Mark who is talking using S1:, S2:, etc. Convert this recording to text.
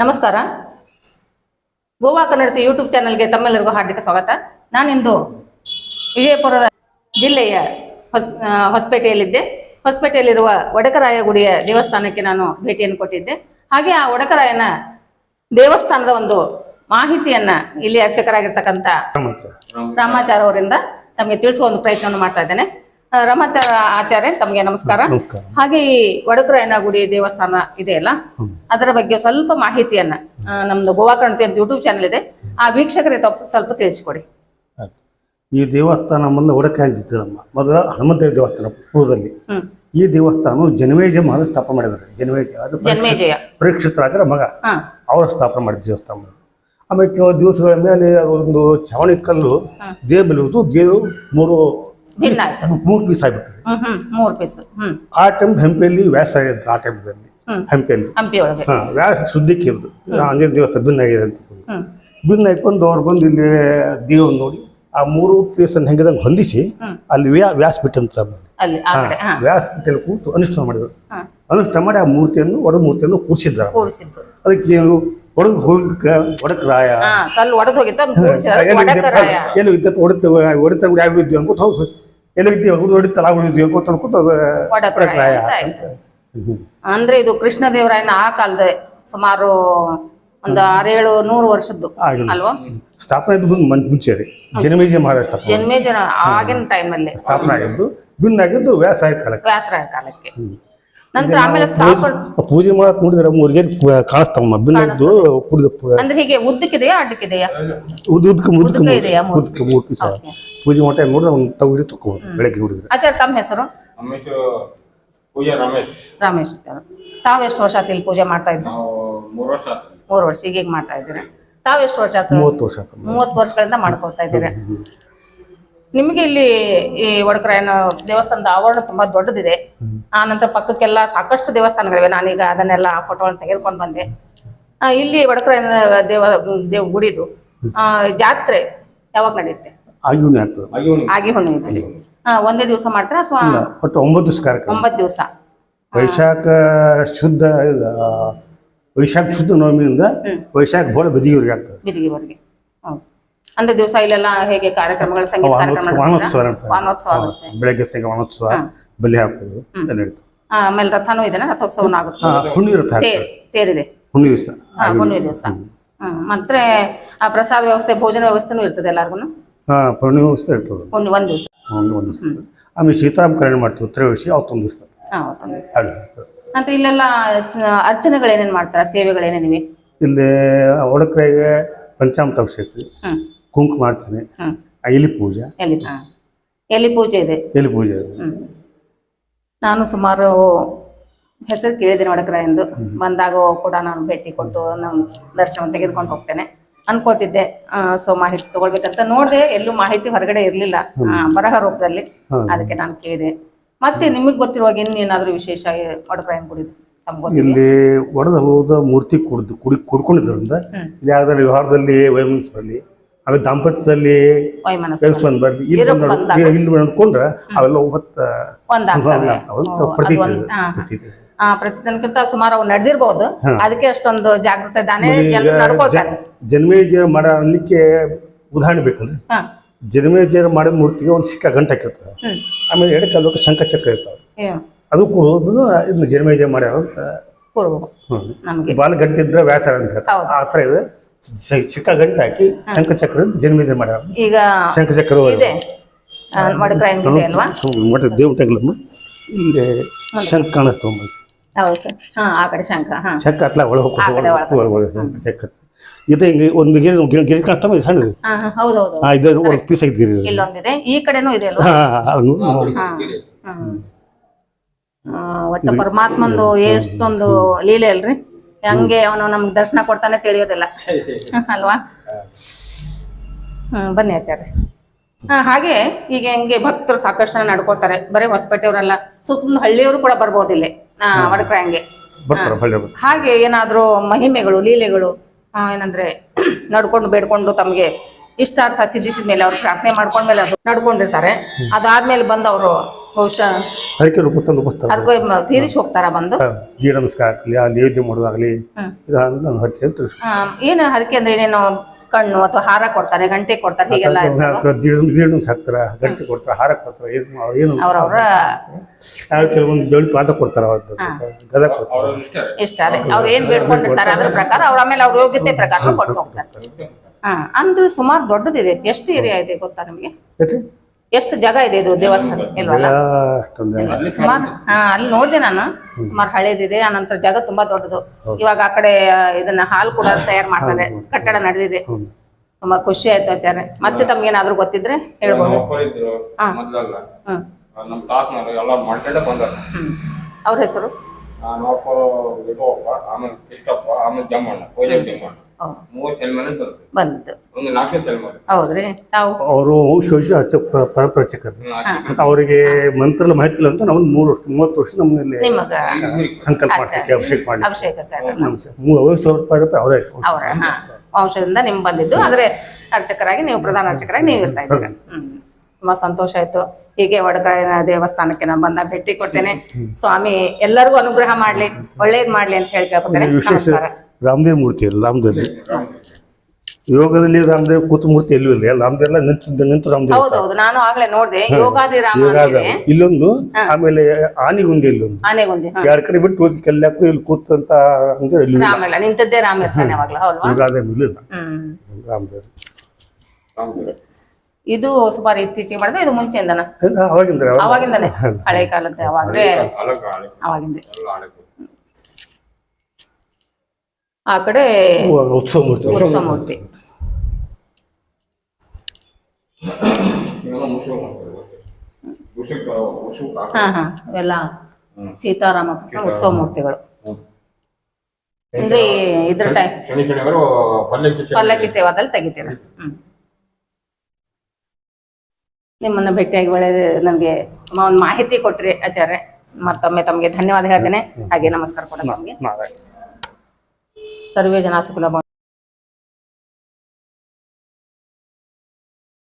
S1: ನಮಸ್ಕಾರ. ಗೋವಾ ಕನ್ನಡತಿ ಯೂಟ್ಯೂಬ್ ಚಾನಲ್ಗೆ ತಮ್ಮೆಲ್ಲರಿಗೂ ಹಾರ್ದಿಕ ಸ್ವಾಗತ. ನಾನಿಂದು ವಿಜಯಪುರ ಜಿಲ್ಲೆಯ ಹೊಸ ಹೊಸಪೇಟೆಯಲ್ಲಿದ್ದೆ. ಹೊಸಪೇಟೆಯಲ್ಲಿರುವ ಒಡಕರಾಯ ಗುಡಿಯ ದೇವಸ್ಥಾನಕ್ಕೆ ನಾನು ಭೇಟಿಯನ್ನು ಕೊಟ್ಟಿದ್ದೆ. ಹಾಗೆ ಆ ಒಡಕರಾಯನ ದೇವಸ್ಥಾನದ ಒಂದು ಮಾಹಿತಿಯನ್ನ ಇಲ್ಲಿ ಅರ್ಚಕರಾಗಿರ್ತಕ್ಕಂಥ ರಾಮಾಚಾರ ಅವರಿಂದ ತಮಗೆ ತಿಳಿಸುವ ಒಂದು ಪ್ರಯತ್ನವನ್ನು ಮಾಡ್ತಾ ಇದ್ದೇನೆ. ರಾಮಾಚಾರ ಆಚಾರ್ಯ ತಮಗೆ ನಮಸ್ಕಾರ. ಹಾಗೆ ಈ ವಡಕರಾಯಣ ಗುಡಿ ದೇವಸ್ಥಾನ ಇದೆಯಲ್ಲ ಅದರ ಬಗ್ಗೆ ಸ್ವಲ್ಪ ಮಾಹಿತಿಯನ್ನ ನಮ್ದು ಗೋವಾ ಕಣತಿ ಅಂತ ಯೂಟ್ಯೂಬ್ ಚಾನಲ್ ಇದೆ. ಆ ವೀಕ್ಷಕರಿಗೆ ಸ್ವಲ್ಪ ತಿಳಿಸ್ಕೊಡಿ.
S2: ಈ ದೇವಸ್ಥಾನ ಮೊದಲು ಒಡಕೆ ನಮ್ಮ ಮೊದಲ ಹನುಮಂತ ದೇವಸ್ಥಾನ ಪೂರ್ವದಲ್ಲಿ. ಈ ದೇವಸ್ಥಾನ ಜನ್ಮೇಜಯ ಮಹಾರಾಜ ಸ್ಥಾಪನೆ ಮಾಡಿದ್ದಾರೆ. ಜನಮೇಜ ಅದು
S1: ಜನ್ಮೇಜಯ.
S2: ಪರೀಕ್ಷಿತ ರಾಜರ ಮಗ. ಅವರ ಸ್ಥಾಪನೆ ಮಾಡಿದ ದೇವಸ್ಥಾನ ಆಮೇಲೆ ಕೆಲವು ದಿವಸಗಳ ಮೇಲೆ ಒಂದು ಚಾವಣಿ ಕಲ್ಲು ದೇವ ಬೆಳೆಯುವುದು ದೇವರು ಮೂರು
S1: ಭಿನ್ನ ಆಯ್ತು.
S2: ಮೂರು ಪೀಸ್ ಆಗ್ಬಿಟ್ರಿ
S1: ಹ್ಮ್ ಹ್ಮ್ ಮೂರ್ ಪೀಸ್. ಹ್ಮ್.
S2: ಆ ಟೈಮ್ ಹಂಪಿಯಲ್ಲಿ ವ್ಯಾಸ ಆಗಿದ್ರು ಆ ಟೈಮ್ದಲ್ಲಿ
S1: ಹ್ಮ್.
S2: ಹಂಪಿಯಲ್ಲಿ.
S1: ಹಂಪಿ ಒಳಗೆ.
S2: ಹಾ ವ್ಯಾಸ ಸುದ್ದಿ ಕೇಳಿದ್ರು. ಆಂಜನೇಯ ದೇವಸ್ಥಾನ ಭಿನ್ನ ಆಗಿದೆ ಅಂತ
S1: ಹ್ಮ್.
S2: ಭಿನ್ನ ಹಾಕೊಂಡು ಅವ್ರು ಬಂದು ಇಲ್ಲಿ ದೇವ್ ನೋಡಿ ಆ ಮೂರು ಪೀಸನ್ನು ಹೆಂಗದಂಗೆ ಹೊಂದಿಸಿ
S1: ಹ್ಮ್.
S2: ಅಲ್ಲಿ ವ್ಯಾ ವ್ಯಾಸ ಬಿಟ್ಟಂತ
S1: ಅಲ್ಲಿ ಆ ಕಡೆ ಹಾ.
S2: ವ್ಯಾಸ ಬಿಟ್ಟಲ್ಲಿ ಕೂತು ಅನುಷ್ಠಾನ ಮಾಡಿದ್ರು.
S1: ಹಾ.
S2: ಅನುಷ್ಠಾನ ಮಾಡಿ ಆ ಮೂರ್ತಿಯನ್ನು ಒಡ ಮೂರ್ತಿಯನ್ನು ಕೂರಿಸಿದ್ದಾರೆ
S1: ಕೂರಿಸಿದ್ದು
S2: ಅದಕ್ಕೆ ಏನು ಒಡಗ್ ಹೋಗಕ್ಕೆ ಒಡಕ್ ರಾಯ.
S1: ಕಲ್ಲು ಒಡೆದು ಹೋಗಿತ್ತು
S2: ಎಲ್ಲಿ ಅನ್ಕೋತ ಹೋಗಿ ಇದ್ದೀವಿ ಹುಡುಗ ಅನ್ಕೋತ ಅನ್ಕೋತ ಒಡಕ್ ರಾಯ
S1: ಅಂದ್ರೆ ಇದು ಕೃಷ್ಣ ದೇವರಾಯನ ಆ ಕಾಲದ ಸುಮಾರು ಒಂದು ಆರೇಳು ನೂರು ವರ್ಷದ್ದು ಅಲ್ವಾ?
S2: ಸ್ಥಾಪನೆ ಇದ್ದು ಮುಂಚೆ ರೀ. ಜನಮೇಜ ಮಹಾರಾಜ ಸ್ಥಾಪನೆ.
S1: ಜನ್ಮೇಜನ ಆಗಿನ ಟೈಮಲ್ಲಿ
S2: ಸ್ಥಾಪನೆ ಆಗಿದ್ದು ಭಿನ್ನ ಆಗಿದ್ದು ವ್ಯಾಸರಾಯ ಕಾಲಕ್ಕೆ.
S1: ವ್ಯಾಸರಾಯ ಕಾಲಕ್ಕೆ. ನಂತರ ಆಮೇಲೆ ಸ್ಥಾಪನೆ
S2: ಪೂಜೆ ಮಾಡಕ್ ನೋಡಿದ್ರೆ ಮೂರಿಗೆ ಕಾಣಿಸ್ತಾವಮ್ಮ ಮಬ್ಬಿನ ಇದ್ದು ಕುಡಿದ
S1: ಅಂದ್ರೆ ಹೀಗೆ ಉದ್ದಕ್ಕಿದೆಯಾ ಅಡ್ಡಕ್ಕಿದೆಯಾ?
S2: ಉದ್
S1: ಉದ್ದಕ್ಕೆ ಮೂರು?
S2: ಮೂರು ಪೀಸ್ ಪೂಜೆ ಮಾಡೋ ನೋಡಿದ್ರೆ ಒಂದು ತಗೊಡಿ ತಗೋಬೋದು ಬೆಳಗ್ಗೆ ನೋಡಿದ್ರೆ.
S1: ಆಚಾರ ತಮ್ಮ ಹೆಸರು?
S3: ರಮೇಶ್ ಪೂಜಾ ರಮೇಶ್.
S1: ರಮೇಶ್. ತಾವ್ ಎಷ್ಟು ವರ್ಷ ಆತು ಇಲ್ಲಿ ಪೂಜೆ ಮಾಡ್ತಾ ಇದ್ದು?
S3: ಮೂರು ವರ್ಷ ಆಯ್ತು
S1: ಮೂರು ವರ್ಷ ಈಗ ಮಾಡ್ತಾ ಇದ್ದೀರಾ? ತಾವೆಷ್ಟು ಎಷ್ಟು ವರ್ಷ ಆತು?
S2: ಮೂವತ್ತು ವರ್ಷ
S1: ಮೂವತ್ತು ವರ್ಷಗಳಿಂದ ಮಾಡ್ಕೊಳ್ತಾ ಇದ್ದೀರಾ? ನಿಮಗೆ ಇಲ್ಲಿ ಈ ಒಡಕರಾಯನ ದೇವಸ್ಥಾನದ ಆವರಣ ತುಂಬಾ ದೊಡ್ಡದಿದೆ. ಆ ನಂತರ ಪಕ್ಕಕ್ಕೆಲ್ಲ ಸಾಕಷ್ಟು ದೇವಸ್ಥಾನಗಳಿವೆ. ನಾನೀಗ ಅದನ್ನೆಲ್ಲ ಫೋಟೋಗಳನ್ನು ತೆಗೆದುಕೊಂಡು ಬಂದೆ. ಆ, ಇಲ್ಲಿ ಒಡಕರಾಯನ ದೇವ ದೇವ್ ಗುಡಿದು ಆ, ಜಾತ್ರೆ ಯಾವಾಗ ನಡೆಯುತ್ತೆ?
S2: ಆಗ್ತದೆ.
S1: ಆಗಿ ಹುಣ್ಣಿಮೆಯಲ್ಲಿ ಆ, ಒಂದೇ ದಿವಸ ಮಾಡ್ತಾರೆ ಅಥವಾ
S2: ಇಲ್ಲ ಒಟ್ಟು ಒಂಬತ್ತು ದಿವಸ ಕಾರ್ಯಕ್ರಮ.
S1: ಒಂಬತ್ತು ದಿವಸ?
S2: ವೈಶಾಖ ಶುದ್ಧ ಇದು, ಆ, ವೈಶಾಖ ಶುದ್ಧ ನವಮಿಯಿಂದ ವೈಶಾಖ ಬೋಳ ಬದಿಗೆ ಆಗ್ತದೆ.
S1: ಬದಿಗೆ ಅಂದ್ರೆ ದಿವಸ ಇಲ್ಲೆಲ್ಲ ಹೇಗೆ ಕಾರ್ಯಕ್ರಮಗಳು ಸಂಗೀತ ಕಾರ್ಯಕ್ರಮ
S2: ವಾನೋತ್ಸವ
S1: ನಡೆಸ್ತಾರಾ? ವಾನೋತ್ಸವ ಆಗುತ್ತೆ.
S2: ಬೆಳಗ್ಗೆ ಸಂಗೀತ ವಾನೋತ್ಸವ ಬಲಿ ಹಾಕೋದು ಎಲ್ಲ ನಡೀತದೆ
S1: ಆ, ಆಮೇಲೆ ರಥನೂ ಇದೆ ರಥೋತ್ಸವನೂ ಆಗುತ್ತೆ. ತೇರ್ ತೇರಿದೆ.
S2: ದಿವಸ.
S1: ಆ, ಹುಣ್ಣಿಮೆ ದಿವಸ. ಹ್ಮ್. ಮತ್ತೆ ಆ ಪ್ರಸಾದ ವ್ಯವಸ್ಥೆ ಭೋಜನ ವ್ಯವಸ್ಥೆನೂ ಇರ್ತದೆ ಎಲ್ಲಾರ್ಗು
S2: ಹಾ ದಿವಸ ಇರ್ತದೆ.
S1: ಹುಣ್ಣಿ ಒಂದ್ ದಿವಸ.
S2: ಒಂದು ಒಂದು ದಿವಸ. ಆಮೇಲೆ ಸೀತಾರಾಮ ಕಲ್ಯಾಣ ಮಾಡ್ತೀವಿ ತ್ರಯೋದಶಿ ಅವತ್ತೊಂದು ದಿವಸ.
S1: ಹಾ ಅವತ್ತೊಂದ್ ದಿವಸ.
S2: ಹಾಗೆ.
S1: ನಂತರ ಇಲ್ಲೆಲ್ಲ ಸ- ಅರ್ಚನೆಗಳು ಏನೇನ್ ಮಾಡ್ತಾರ ಸೇವೆಗಳೇನೇನಿವೆ?
S2: ಇಲ್ಲಿ ಒಡಕರೆಗೆ ಪಂಚಾಮೃತ ಅಭಿಷೇಕ
S1: ಹ್ಮ್.
S2: ಕುಂಕುಮ ಮಾಡ್ತೇನೆ. ಆ ಎಲಿ ಪೂಜೆ.
S1: ಎಲಿ ಹಾ. ಪೂಜೆ ಇದೆ.
S2: ಎಲಿ ಪೂಜೆ ಅದು.
S1: ಹ್ಮ್. ನಾನು ಸುಮಾರು ಹೆಸರು ಕೇಳಿದೆ ವಡಕರ ಎಂದು. ಬಂದಾಗ ಕೂಡ ನಾನು ಭೇಟಿ ಕೊಟ್ಟು ನಮ್ಮ ದರ್ಶನ ತೆಗೆದುಕೊಂಡು ಹೋಗ್ತೇನೆ. ಅನ್ಕೋತಿದ್ದೆ ಸೊ ಮಾಹಿತಿ ತಗೊಳ್ಬೇಕಂತ. ನೋಡಿದೆ ಎಲ್ಲೂ ಮಾಹಿತಿ ಹೊರಗಡೆ ಇರಲಿಲ್ಲ ಬರಹ ರೂಪದಲ್ಲಿ. ಅದಕ್ಕೆ ನಾನು ಕೇಳಿದೆ. ಮತ್ತೆ ನಿಮಗೆ ಗೊತ್ತಿರುವಾಗ ಇನ್ನೇನಾದ್ರೂ ವಿಶೇಷ ತಮ್ಗೆ ಗೊತ್ತಿದೆ
S2: ಇಲ್ಲಿ ಒಡೆದ ಹೋದ ಮೂರ್ತಿ ಕುಡಿದು ಕುಡಿ ಕುಡ್ಕೊಂಡಿದ್ರಿಂದ ಇಲ್ಲಿ ಯಾವ್ದಾದ್ರು ವ್ಯವಹಾರದಲ್ಲಿ ವೈಮನ್ಸ್ ಬರಲಿ ಆಮೇಲೆ ದಾಂಪತ್ಯದಲ್ಲಿ ಬರಲಿ ಇಲ್ಲಿ. ಇಲ್ಲಿ ಅನ್ಕೊಂಡ್ರೆ ಅವೆಲ್ಲ
S1: ಹಾ.
S2: ಪ್ರತೀತಿ
S1: ಪ್ರತಿದಿನಕ್ಕಿಂತ ಸುಮಾರು ಅವು ನಡೆದಿರ್ಬೋದು. ಅದಕ್ಕೆ ಅಷ್ಟೊಂದು ಜಾಗೃತ ಇದ್ದಾನೆ ಜನ ನಡ್ಕೊಳ್ತಾರೆ.
S2: ಜನ್ಮೇಜ ಮಾಡ ಅನ್ಲಿಕ್ಕೆ ಉದಾಹರಣೆ ಬೇಕಂದ್ರೆ
S1: ಹಾ.
S2: ಜನ್ಮೇಜ ಮಾಡೋ ಮೂರ್ತಿಗೆ ಒಂದು ಸಿಕ್ಕ ಗಂಟೆ ಹಾಕಿರ್ತದೆ
S1: ಆಮೇಲೆ
S2: ಆಮೇಲೆ ಕಾಲಕ್ಕೆ ಶಂಖ ಚಕ್ರ ಇರ್ತಾವೆ.
S1: ಅದಕ್ಕೂ
S2: ಅದು ಕೂಡ ಇದನ್ನ ಜನ್ಮೇಜ ಮಾಡ್ಯಾರ ಅಂತ ಬಾಲ್ ಗಂಟೆ ಇದ್ರೆ ವ್ಯಾಸರ ಅಂತ ಹೇಳ್ತಾರೆ. ಆ ಥರ ಇದೆ. ಚಿಕ್ಕ ಗಂಟೆ ಹಾಕಿ ಶಂಖ ಚಕ್ರ ಅಂತ ಜನ್ಮೇಜ ಮಾಡ್ಯಾರ.
S1: ಈಗ
S2: ಶಂಖ ಚಕ್ರ
S1: ಇದೆ.
S2: ಇಲ್ಲಿ ಶಂಖ ಕಾಣಿಸ್ತಾವ
S1: ಹೌದು ಸರ್. ಆ ಕಡೆ ಶಂಖ
S2: ಅಟ್ಲ ಒಳಗೆ
S1: ಆ ಕಡೆ ಒಳಗೆ.
S2: ಶಂಖ ಇದು ಹಿಂಗೆ ಒಂದು ಗಿರಿ ಗಿರಿ ಕಾಣಿಸ್ತಾವ ಇದು ಸಣ್ಣದು.
S1: ಹಾ ಹಾ, ಹೌದು ಹೌದು
S2: ಆ ಇದು ಒಂದು ಪೀಸ್ ಆಗಿದ್ದೀರಿ
S1: ಇಲ್ಲೊಂದಿದೆ. ಈ ಕಡೆನೂ ಇದೆ ಅಲ್ವಾ?
S2: ಹಾಂ
S1: ಹಾ ಆ, ಒಟ್ಟು ಪರಮಾತ್ಮಂದು ಎಷ್ಟೊಂದು ಲೀಲೆ ಅಲ್ರಿ? ಹಂಗೆ ಅವನು ನಮ್ಗ್ ದರ್ಶನ ಕೊಡ್ತಾನೆ ತಿಳಿಯೋದಿಲ್ಲ. ಅಲ್ವಾ? ಹ್ಮ್ ಬನ್ನಿ ಆಚಾರ್ಯ. ಹಾ ಹಾಗೆ ಈಗ ಹೆಂಗೆ ಭಕ್ತರು ಸಾಕಷ್ಟು ಜನ ನಡ್ಕೋತಾರೆ. ಬರೀ ಹೊಸಪೇಟೆಯವರೆಲ್ಲ ಸುತ್ತಮುತ್ತ ಹಳ್ಳಿಯವರು ಕೂಡ ಬರ್ಬೋದು ಇಲ್ಲಿ. ವಡಕ್ರಾಯಂಗೆ
S2: ಹಂಗೆ.
S1: ಹಾಗೆ ಏನಾದರೂ ಮಹಿಮೆಗಳು ಲೀಲೆಗಳು ಏನಂದ್ರೆ ನಡ್ಕೊಂಡು ಬೇಡ್ಕೊಂಡು ತಮಗೆ ಇಷ್ಟಾರ್ಥ ಸಿದ್ಧಿಸಿದ ಮೇಲೆ ಅವ್ರು ಪ್ರಾರ್ಥನೆ ಮಾಡ್ಕೊಂಡ್ಮೇಲೆ ಅದು ನಡ್ಕೊಂಡಿರ್ತಾರೆ. ಅದಾದ್ಮೇಲೆ ಬಂದು ಅವರು ಬಹುಶಃ
S2: ಹರಕೆ ರೂಪ ತಂದು ಒಪ್ಪಿಸ್ತಾರೆ
S1: ಅದಕ್ಕೆ ತೀರಿಸಿ ಹೋಗ್ತಾರ ಬಂದು?
S2: ಜೀ ನಮಸ್ಕಾರ ಆಗಲಿ ಆ ನೈವೇದ್ಯ ಮಾಡೋದಾಗ್ಲಿ
S1: ಹ್ಮ್.
S2: ಇದನ್ನ ನಾನು ಹರಕೆ ಅಂತ.
S1: ಆ, ಏನು ಅದಕ್ಕೆ ಅಂದ್ರೆ ಏನೇನು ಕಣ್ಣು ಅಥವಾ ಹಾರ ಕೊಡ್ತಾರೆ ಗಂಟೆ ಕೊಡ್ತಾರೆ ಹೀಗೆಲ್ಲ ಇರ್ತಾವ?
S2: ಗೀಳು ಹಾಕ್ತಾರ ಗಂಟೆ ಕೊಡ್ತಾರ ಹಾರ ಕೊಡ್ತಾರೆ ಏನು ಏನು
S1: ಅವ್ರವ್ರ
S2: ಯಾವ ಕೆಲವೊಂದು ಬೆಳ್ಳಿ ಪಾದ ಕೊಡ್ತಾರ ಅವತ್ತು ಗದ ಕೊಡ್ತಾರೆ.
S3: ಅವ್ರ ಇಷ್ಟ
S1: ಅದೇ. ಅವ್ರು ಏನ್ ಬೇಡ್ಕೊಂಡಿರ್ತಾರೆ ಅದ್ರ ಪ್ರಕಾರ ಅವ್ರ ಆಮೇಲೆ ಅವ್ರ ಯೋಗ್ಯತೆ ಪ್ರಕಾರ ಕೊಟ್ಟು ಹೋಗ್ತಾರೆ. ಹಾ ಅಂದು ಸುಮಾರು ದೊಡ್ಡದಿದೆ. ಎಷ್ಟು ಏರಿಯಾ ಇದೆ ಗೊತ್ತಾ ನಿಮಗೆ? ಎಷ್ಟು ಜಾಗ ಇದೆ ಇದು ದೇವಸ್ಥಾನ? ಇಲ್ವಲ್ಲ? ಸುಮಾರು ಹಾ ಅಲ್ಲಿ ನೋಡಿದೆ ನಾನು. ಸುಮಾರು ಹಳೇದಿದೆ ಆನಂತರ ಜಾಗ ತುಂಬಾ ದೊಡ್ಡದು. ಇವಾಗ ಆ ಕಡೆ ಇದನ್ನ ಹಾಲು ಕೂಡ ತಯಾರು ಮಾಡ್ತಾರೆ. ಕಟ್ಟಡ ನಡೆದಿದೆ. ತುಂಬಾ ಖುಷಿ ಆಯ್ತು ಆಚಾರ್ಯ. ಮತ್ತೆ ತಮ್ಗೇನಾದ್ರೂ ಗೊತ್ತಿದ್ರೆ ಹೇಳ್ಬೋದು.
S3: ನಮ್ಮ ತಾತನವರು ಎಲ್ಲ ಮಾಡ್ಕೊಂಡೆ ಬಂದಾರ.
S1: ಅವ್ರ ಹೆಸರು?
S3: ಆಮೇಲೆ ಕೃಷ್ಣಪ್ಪ ಆಮೇಲೆ ಜಮ್ಮಣ್ಣ. ಮೂರು ತಲೆಮಾರಿ ಬಂತು ಒಂದು ನಾಲ್ಕನೇ ತಲೆಮಾರಿ
S1: ಹೌದ್ರಿ? ತಾವು?
S2: ಅವರು ಅರ್ಚಕ ಪರಪರಿಚಕರು ಅವರಿಗೆ ಮಂತ್ರ ಮಾಹಿತಿ ಅಂತ ನಾವು ಮೂರು ವರ್ಷ ಮೂವತ್ತು ವರ್ಷ ನಮ್ಮಲ್ಲಿ
S1: ನಿಮಗ
S2: ಸಂಕಲ್ಪ ಮಾಡ್ಲಿಕ್ಕೆ ಅಭಿಷೇಕ ಮಾಡಿ. ಮೂರು ರೂಪಾಯಿ ಅವರೇ
S1: ಅವರ ವಂಶದಿಂದ ನಿಮ್ ಬಂದಿದ್ದು. ಆದ್ರೆ ಅರ್ಚಕರಾಗಿ ನೀವು ಪ್ರಧಾನ ಅರ್ಚಕರಾಗಿ ನೀವು ಇರ್ತಾ ಇದ್ದೀರ. ಹ್ಮ್. ತುಂಬಾ ಸಂತೋಷ ಆಯ್ತು. ಹೀಗೆ ವಡಕರಾಯನ ದೇವಸ್ಥಾನಕ್ಕೆ ನಾನು ಬಂದ ಭೇಟಿ ಕೊಡ್ತೇನೆ. ಸ್ವಾಮಿ ಎಲ್ಲರಿಗೂ ಅನುಗ್ರಹ ಮಾಡ್ಲಿ ಒಳ್ಳೇದ್ ಮಾಡ್ಲಿ ಅಂತ ಹೇಳಿ ಕೇಳ್ಕೊತೇನೆ. ನಮಸ್ಕಾರ.
S2: ರಾಮದೇವ್ ಮೂರ್ತಿ ರಾಮದೇವ್ ಯೋಗದಲ್ಲಿ ರಾಮದೇವ್ ಕೂತು ಮೂರ್ತಿ ಎಲ್ಲೂ ಇಲ್ಲ ರಾಮದೇವ್ ಎಲ್ಲ ನಿಂತು ನಿಂತು ರಾಮದೇವ್
S1: ಹೌದೌದು ನಾನು ಆಗ್ಲೇ ನೋಡ್ದೆ. ಯೋಗಾದಿ ರಾಮ.
S2: ಇಲ್ಲೊಂದು ಆಮೇಲೆ ಆನೆಗುಂದಿ ಇಲ್ಲೊಂದು.
S1: ಆನೆಗುಂದಿ
S2: ಎರಡು ಕಡೆ ಬಿಟ್ಟು ಉಳ್ದ ಕಲ್ಯಾಕು ಇಲ್ಲಿ ಕೂತಂತ ಅಂದ್ರೆ ಎಲ್ಲಿ ಇಲ್ಲ.
S1: ರಾಮ ಇಲ್ಲ ನಿಂತದ್ದೇ ರಾಮ ಇರ್ತಾನೆ ಅವಾಗ್ಲ ಹೌಲ್ವಾ
S2: ಯೋಗಾದೇವ್ ಇಲ್ಲ. ರಾಮದೇವ್.
S3: ರಾಮದೇವ್.
S1: ಇದು ಸುಮಾರು ಇತ್ತೀಚೆಗೆ ಮಾಡಿದ್ರೆ ಇದು ಮುಂಚೆಯಿಂದನ? ಅವಾಗಿಂದನೇ? ಹಳೆ ಕಾಲದ ಅವಾಗ್ಲೇ? ಅವಾಗಿಂದ. ಆ ಕಡೆ
S2: ಉತ್ಸವ ಮೂರ್ತಿ
S1: ಹಾ ಹಾ. ಇವೆಲ್ಲ ಸೀತಾರಾಮ ಕೃಷ್ಣ ಉತ್ಸವ ಮೂರ್ತಿಗಳು. ಅಂದ್ರೆ ಇದ್ರ ಟೈಮ್
S3: ಪಲ್ಲಕ್ಕಿ
S1: ಸೇವಾದಲ್ಲಿ ತೆಗಿತೀರ? ಹ್ಮ್. ನಿಮ್ಮನ್ನ ಭೇಟಿಯಾಗಿ ಒಳ್ಳೆ ನಮಗೆ ಒಂದು ಮಾಹಿತಿ ಕೊಟ್ರಿ ಆಚಾರ್ಯ. ಮತ್ತೊಮ್ಮೆ ತಮಗೆ ಧನ್ಯವಾದ ಹೇಳ್ತೇನೆ. ಹಾಗೆ ನಮಸ್ಕಾರ ಕೂಡ ತಮಗೆ. ಸರ್ವೇ ಜನ